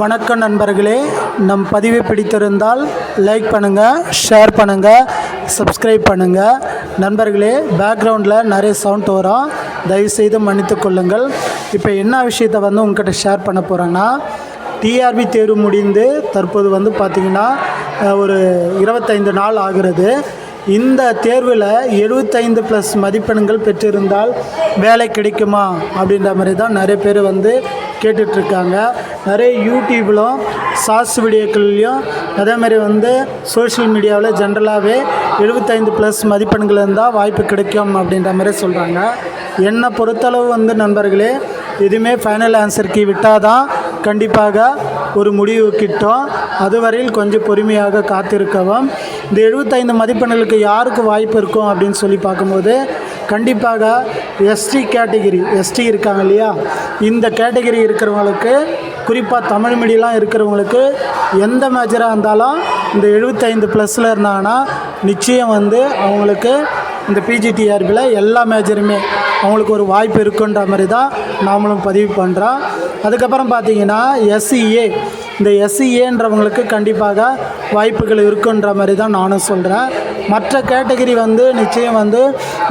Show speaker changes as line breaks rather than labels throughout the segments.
வணக்கம் நண்பர்களே நம் பதிவை பிடித்திருந்தால் லைக் பண்ணுங்கள் ஷேர் பண்ணுங்கள் சப்ஸ்கிரைப் பண்ணுங்கள் நண்பர்களே பேக்ரவுண்டில் நிறைய சவுண்ட் வரும். தயவுசெய்து மன்னித்து கொள்ளுங்கள். இப்போ என்ன விஷயத்தை வந்து உங்ககிட்ட ஷேர் பண்ண போகிறேன்னா டிஆர்பி தேர்வு முடிந்து தற்போது வந்து பார்த்திங்கன்னா ஒரு இருபத்தைந்து நாள் ஆகிறது. இந்த தேர்வில் எழுபத்தைந்து ப்ளஸ் மதிப்பெண்கள் பெற்றிருந்தால் வேலை கிடைக்குமா அப்படின்ற மாதிரி தான் நிறைய பேர் வந்து கேட்டுட்ருக்காங்க நிறைய யூடியூப்லையும் ஷார்ட்ஸ் வீடியோக்கள்லையும் அதேமாதிரி வந்து சோஷியல் மீடியாவில் ஜென்ரலாகவே எழுபத்தைந்து ப்ளஸ் மதிப்பெண்கள் இருந்தால் வாய்ப்பு கிடைக்கும் அப்படின்ற மாதிரி சொல்கிறாங்க என்னை பொறுத்தளவு வந்து நண்பர்களே எதுவுமே ஃபைனல் ஆன்சருக்கு விட்டால் தான் கண்டிப்பாக ஒரு முடிவு கிட்டோம். அதுவரையில் கொஞ்சம் பொறுமையாக காத்திருக்கவும். இந்த எழுபத்தைந்து மதிப்பெண்களுக்கு யாருக்கு வாய்ப்பு இருக்கும் அப்படின்னு சொல்லி பார்க்கும்போது கண்டிப்பாக எஸ்டி கேட்டகிரி எஸ்டி இருக்காங்க இல்லையா? இந்த கேட்டகிரி இருக்கிறவங்களுக்கு குறிப்பாக தமிழ் மீடியம்லாம் இருக்கிறவங்களுக்கு எந்த மேஜராக இருந்தாலும் இந்த எழுபத்தைந்து ப்ளஸில் இருந்தாங்கன்னா நிச்சயம் வந்து அவங்களுக்கு இந்த பிஜிடிஆர்பியில் எல்லா மேஜருமே அவங்களுக்கு ஒரு வாய்ப்பு இருக்குன்ற மாதிரி தான் நாமளும் பதிவு பண்ணுறோம் அதுக்கப்புறம் பார்த்தீங்கன்னா எஸ்சிஏ இந்த எஸ்சிஏன்றவங்களுக்கு கண்டிப்பாக வாய்ப்புகள் இருக்குன்ற மாதிரி தான் நானும் சொல்கிறேன் மற்ற கேட்டகரி வந்து நிச்சயம் வந்து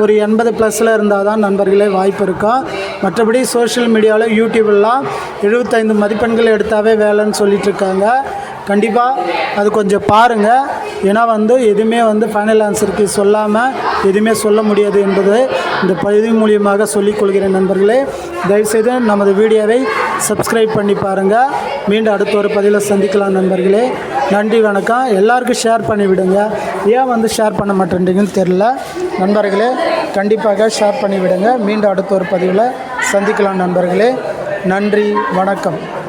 ஒரு எண்பது ப்ளஸில் இருந்தால் தான் நண்பர்களே வாய்ப்பு இருக்கும் மற்றபடி சோஷியல் மீடியாவில் யூடியூப்லாம் எழுபத்தைந்து மதிப்பெண்கள் எடுத்தாவே வேலைன்னு சொல்லிட்டு இருக்காங்க கண்டிப்பாக அது கொஞ்சம் பாருங்கள் ஏன்னா வந்து எதுவுமே வந்து ஃபைனல் ஆன்சருக்கு சொல்லாமல் எதுவுமே சொல்ல முடியாது என்பது இந்த பதிவு மூலியமாக சொல்லிக் கொள்கிறேன் நண்பர்களே. தயவுசெய்து நமது வீடியோவை சப்ஸ்கிரைப் பண்ணி பாருங்கள் மீண்டும் அடுத்த ஒரு பதிவில் சந்திக்கலாம் நண்பர்களே. நன்றி வணக்கம். எல்லாருக்கும் ஷேர் பண்ணிவிடுங்க ஏன் வந்து ஷேர் பண்ண மாட்டேன்றீங்கன்னு தெரில நண்பர்களே கண்டிப்பாக ஷேர் பண்ணிவிடுங்க மீண்டும் அடுத்த ஒரு பதிவில் சந்திக்கலாம் நண்பர்களே. நன்றி வணக்கம்.